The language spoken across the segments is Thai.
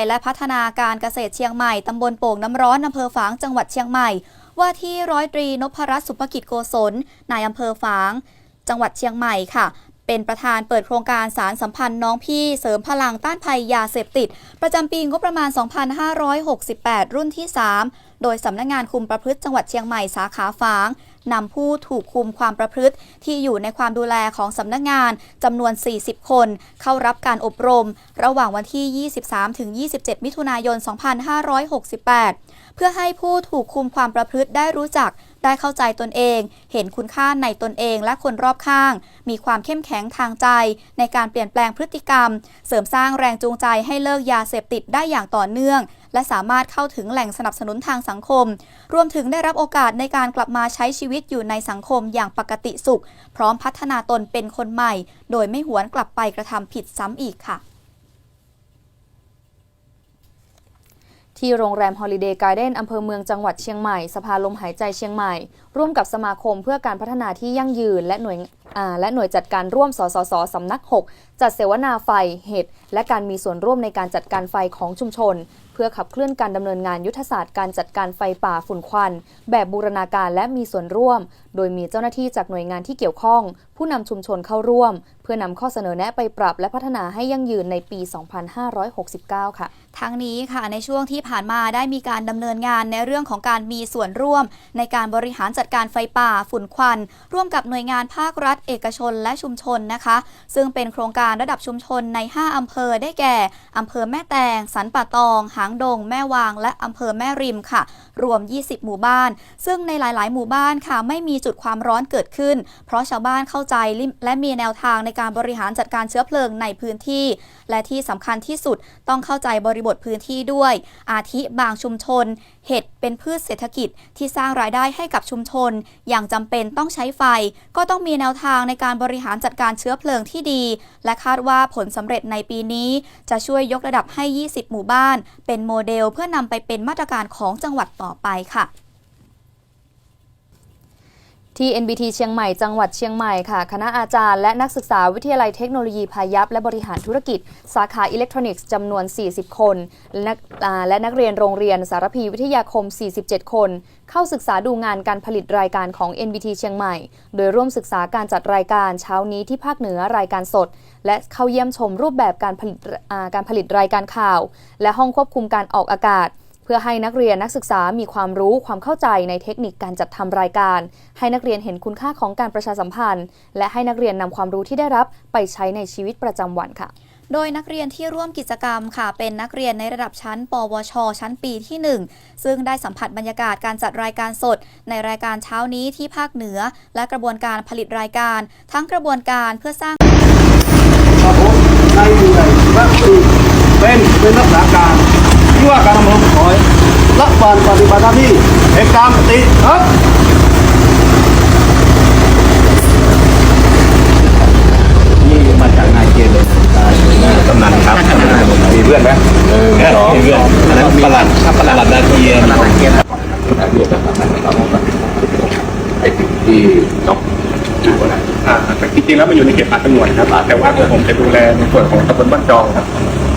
ยและพัฒนาการเกษตรเชียงใหม่ ตำบลโป่งน้ำร้อนอำเภอฝางจังหวัดเชียงใหม่ ว่าที่ร้อยตรีนพรัตน์สุภกิจโกศลนายอำเภอฝาง จังหวัดเชียงใหม่ค่ะ เป็นประธานเปิดโครงการสารสัมพันธ์น้องพี่เสริมพลังต้านภัยยาเสพติด ประจำปีงบประมาณ 2568 รุ่นที่ 3 โดยสำนักงานคุมประพฤติจังหวัดเชียงใหม่สาขาฝาง นำผู้ถูกคุมความประพฤติ ที่อยู่ในความดูแลของสำนักงานจำนวน 40 คน เข้ารับการอบรม ระหว่างวันที่ 23-27 มิถุนายน 2568 เพื่อให้ผู้ถูกคุมความประพฤติได้รู้จัก ได้เข้าใจตนเอง เห็นคุณค่าในตนเองและคนรอบข้าง มีความเข้มแข็งทางใจ ในการเปลี่ยนแปลงพฤติกรรม เสริมสร้างแรงจูงใจให้เลิกยาเสพติดได้อย่างต่อเนื่อง และสามารถเข้าถึงแหล่งสนับสนุนทางสังคม รวมถึงได้รับโอกาสในการกลับมาใช้ชีวิตอยู่ในสังคมอย่างปกติสุข พร้อมพัฒนาตนเป็นคนใหม่ โดยไม่หวนกลับไปกระทำผิดซ้ำอีกค่ะ ที่โรงแรมฮอลิเดย์การ์เด้นอำเภอเมืองจังหวัดเชียงใหม่ สภาลมหายใจเชียงใหม่ ร่วมกับสมาคมเพื่อการพัฒนาที่ยั่งยืนและหน่วย และหน่วยจัดการร่วม สสสสำนัก 6 จัดเสวนาไฟเหตุ และการมีส่วนร่วมในการจัดการไฟของชุมชน เพื่อขับเคลื่อนการดำเนินงานยุทธศาสตร์การจัดการไฟป่าฝุ่นควัน แบบบูรณาการและมีส่วนร่วม โดยมีเจ้าหน้าที่จากหน่วยงานที่เกี่ยวข้อง ผู้นำชุมชนเข้าร่วม เพื่อนำข้อเสนอแนะไปปรับและพัฒนาให้ยั่งยืนในปี 2569 ค่ะทั้งนี้ค่ะในช่วงที่ผ่านมาได้มีการดำเนินงานในเรื่องของการมีส่วนร่วม ในการบริหารจัดการไฟป่าฝุ่นควัน ร่วมกับหน่วยงานภาครัฐเอกชนและชุมชนนะคะ ซึ่งเป็นโครงการระดับชุมชนใน 5 อำเภอได้แก่ อำเภอแม่แตง สันป่าตอง หางดง แม่วาง และอำเภอแม่ริมค่ะ รวม 20 หมู่บ้าน ซึ่งในหลาย ๆ หมู่บ้านค่ะ ไม่มีจุดความร้อนเกิดขึ้น เพราะชาวบ้านเข้าใจและมีแนวทางในการบริหารจัดการเชื้อเพลิงในพื้นที่ และที่สำคัญที่สุดต้องเข้าใจบริบทพื้นที่ด้วย อาทิบางชุมชน เห็ดเป็นพืชเศรษฐกิจที่สร้างรายได้ให้กับชุมชน อย่างจำเป็นต้องใช้ไฟ ก็ต้องมีแนวทางในการบริหารจัดการเชื้อเพลิงที่ดี และคาดว่าผลสำเร็จในปีนี้ จะช่วยยกระดับให้ 20 หมู่บ้าน เป็นโมเดลเพื่อนำไปเป็นมาตรการของจังหวัดต่อไปค่ะ ที่ NBT เชียงใหม่จังหวัดเชียงใหม่ค่ะ คณะอาจารย์และนักศึกษาวิทยาลัยเทคโนโลยีพายัพและบริหารธุรกิจ สาขาอิเล็กทรอนิกส์จำนวน 40 คน และนักอ่าและนักเรียนโรงเรียนสารพีวิทยาคม 47 คน เข้าศึกษาดูงานการผลิตรายการของ NBT เชียงใหม่ โดยร่วมศึกษาการจัดรายการเช้านี้ที่ภาคเหนือรายการสด และเข้าเยี่ยมชมรูปแบบการผลิตการผลิตรายการข่าว และห้องควบคุมการออกอากาศ พื่อให้นักเรียนนักศึกษามีความรู้ความเข้าใจในเทคนิคการจัดทำรายการ ให้นักเรียนเห็นคุณค่าของการประชาสัมพันธ์ และให้นักเรียนนำความรู้ที่ได้รับไปใช้ในชีวิตประจำวันค่ะโดยนักเรียนที่ร่วมกิจกรรมค่ะ เป็นนักเรียนในระดับชั้น ปวช ชั้นปีที่ 1 ซึ่งได้สัมผัสบรรยากาศการจัดรายการสด ในรายการเช้านี้ที่ภาคเหนือ และกระบวนการผลิตรายการ ทั้งกระบวนการเพื่อสร้างครับผมในอยู่ในรัฐคือเป็นเป็นรักษาการ ที่ว่าการอำเภอขอยรักบานปฏิบัติหน้าที่เหตุการณ์ปฏิครับนี่มาจากนายเกณฑ์เลยกำนันครับมีเพื่อนไหมเออมีเพื่อนอันนั้นประหลัดประหลัดนาเกียรนาเกียรนาเกียรไอ้สิ่ที่นกอยู่อะอ่าจริงๆแล้วมันอยู่ในเขตป่าสงวนครับแต่ว่าผมจะดูแลในส่วนของตำบลบ้านจองครับ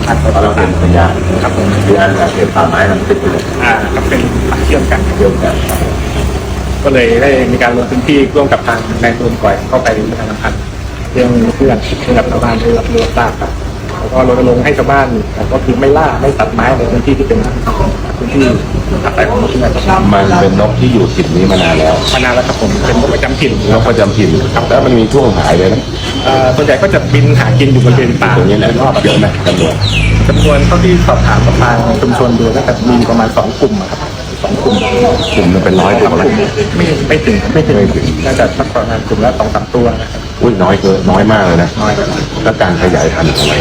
อันเพราะเราเป็นพยานครับผมพยานเก็บป่าไม้มันติดไปเลยอ่าครับเป็นป่าเชื่อมกันเกี่ยวกันก็เลยได้มีการลงพื้นที่ร่วมกับทางนายตูนก่อยเข้าไปประชาสัมพันธ์เรื่องเพื่อนให้กับชาวบ้านได้รับรู้ทราบครับแล้ว ก็รณรงค์ให้ชาวบ้านก็คือไม่ล่าไม่ตัดไม้ในพื้นที่ที่เป็นพื้นที่อาศัยของนกเงือกครับมันเป็นนกที่อยู่ถิ่นนี้มานานแล้วมานานแล้วครับผมเป็นนกประจำถิ่นนกประจำถิ่นแล้วมันมีช่วงหายเลยนะเอ่อส่วนใหญ่ก็จะบินหากินอยู่บริเวณป่าตรงนี้แหละรอบเยอะไหมจำนวนจำนวนเท่าที่สอบถามกับทางชุมชนดูน่าจะมีประมาณสองกลุ่มอะครับสองกลุ่มกลุ่มมันเป็นร้อยตัวเลยไม่ไม่ถึงไม่ถึงน่าจะสักประมาณกลุ่มละสองสามตัวนะครับ อุ้ยน้อยเกินน้อยมากเลยนะน้อยครับแล้วการขยายพันธุ์ทำไม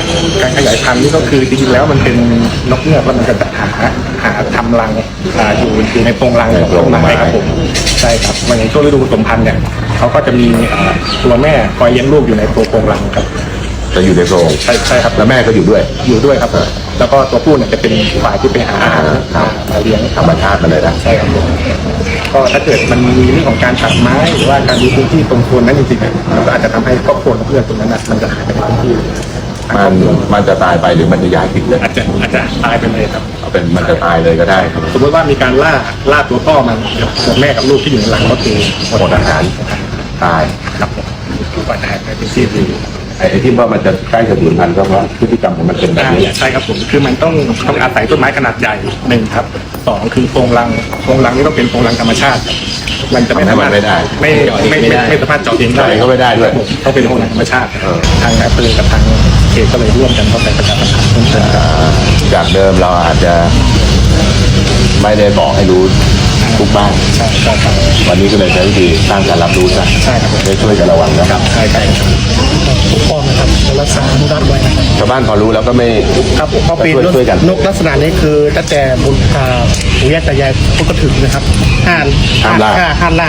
การขยายพันธุ์นี่ก็คือจริงๆแล้วมันเป็นนกเงือกแล้วมันจะหาหาทำรังอ่าอยู่อยู่ในโพรงรังของต้นไม้ครับผมใช่ครับวันอย่างช่วงฤดูผสมพันธุ์เนี่ยเขาก็จะมีอ่าตัวแม่คอยเลี้ยงลูกอยู่ในตัวโพรงรังครับจะอยู่ในโพรงใช่ใช่ครับแล้วแม่ก็อยู่ด้วย อยู่ด้วยครับผมแล้วก็ตัวผู้เนี่ยจะเป็นฝ่ายที่ไปหาอาหารมาเลี้ยงธรรมชาติมาเลยนะใช่ครับผม ก็ถ้าเกิดมันมีเรื่องของการตัดไม้หรือว่าการดูพื้นที่ตรงโซนนั้นจริงๆเนี่ยมันก็อาจจะทำให้ครอบครัวของเพื่อนตรงนั้นนะมันจะหายไปในพื้นที่มันมันจะตายไปหรือมันจะย้ายถิ่นเลยอาจจะอาจจะตายไปเลยครับ เอาเป็นมันจะตายเลยก็ได้ครับสมมติว่ามีการล่าล่าตัวพ่อมันตัวแม่กับลูกที่อยู่ในหลังก็คือหมดอาหารตายครับผมกว่าจะหายไปเป็นที่ดีไอ้ไอ้ที่ว่ามันจะใกล้จะสูญพันธุ์ก็เพราะพฤติกรรมของมันเป็นแบบอ่านี้ ใช่ครับผมคือมันต้องต้องอาศัยต้นไม้ขนาดใหญ่หนึ่งครับ สองคือโพรงรังโพรงรังนี่ต้องเป็นโพรงรังธรรมชาติมันจะไม่สามารถไม่ไม่ไม่ไม่สามารถเจาะเองได้เจาะเองก็ไม่ได้ด้วยต้องเป็นโพรงรังธรรมชาติเออ ทางนายอำเภอกับทางเขตก็เลยร่วมกันเข้าไปประชาสัมพันธ์เพิ่มเติมอ่าจากเดิมเราอาจจะไม่ได้บอกให้รู้ทุกบ้าน ใช่ใช่ครับ วันนี้ก็เลยใช้วิธีสร้างการรับรู้ซะใช่ครับ ได้ช่วยกันระวังนะครับ ใช่ครับปกป้องนะค รับรักษาอนุรักษ์ไว้นะครับชาวบ้านพอรู้แล้วก็ไม่ ครับเพราะเป็นช่วยช่วยกัน นกลักษณะนี้คือตั้งแต่บุญตาปู่ย่าตายายพูดก็ถึงนะครับห้านห้ามล่าห้ห้ามล่า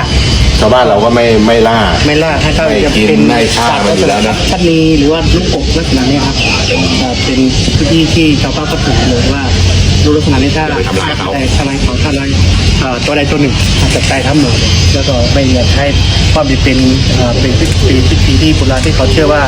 ชาวบ้านเราก็ไม่ไม่ล่า ไม่ล่าให้เขาไม่จะกินเป็นไม่ฆ่ามันอยู่แล้วนะชัดนีหรือว่าลูกกบลักษณะนี้ครับเอ่อเป็นพื้นที่ที่ชาวบ้านก็ถึงเลยว่าดูลักษณะนี้ถ้าอย่าไปทำร้ายเขาแต่ทำลายเขาทำลายเอ่อตัวใดตัวหนึ่งอาจจะตายทั้งหมดเลยแล้วก็ไม่อยากให้ความเป็นเอ่อเป็นพิธีพิธีที่โบราณที่เขาเชื่อว่า